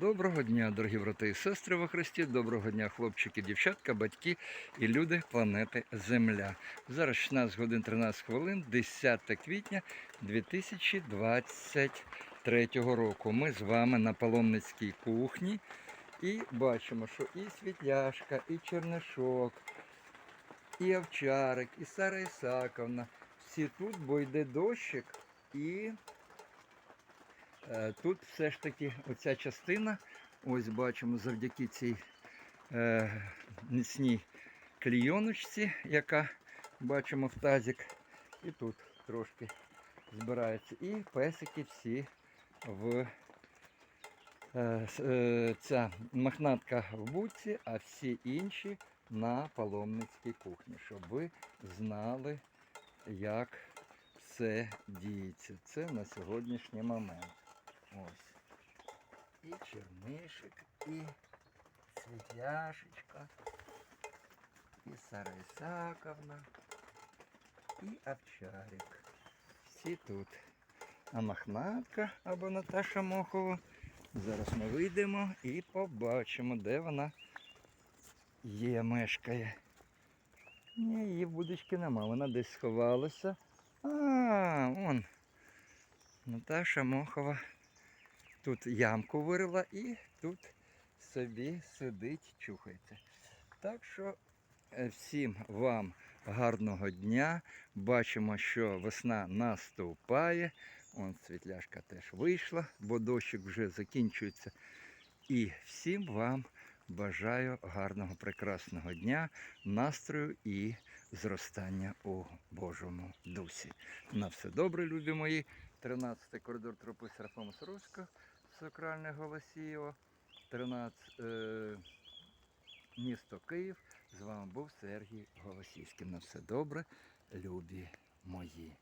Доброго дня, дорогі брати і сестри во Христі. Доброго дня, хлопчики, дівчатка, батьки і люди планети Земля. Зараз 16 годин 13 хвилин, 10 квітня 2023 року. Ми з вами на паломницькій кухні і бачимо, що і світляшка, і чернишок, і овчарик, і Сара Ісаковна. Всі тут, бо йде дощик і. Е, Тут все ж таки оця частина, ось бачимо завдяки цій е, міцній клійоночці, яка бачимо в тазик. І тут трошки збирається. І песики всі в е, е, ця мохнатка в буці, а всі інші на паломницькій кухні, щоб ви знали, як все діється. Це на сьогоднішній момент. Ось. І чернишик, і світляшечка, і Сара Ісаковна, і овчарик. Всі тут. А мохнатка або Наташа Мохова. Зараз ми вийдемо і побачимо, де вона є, мешкає. Ні, її будочки нема, вона десь сховалася. А, вон. Наташа Мохова тут ямку вирила і тут собі сидить, чухається. Так що е, всім вам гарного дня. Бачимо, що весна наступає. Он світляшка теж вийшла, бо дощик вже закінчується. І всім вам бажаю гарного, прекрасного дня, настрою і зростання у Божому дусі. На все добре, любі мої. 13 коридор тропи Серафима Саровського, Сакральне Голосієво, 13 е, місто Київ. З вами був Сергій Голосівський. На все добре, любі мої.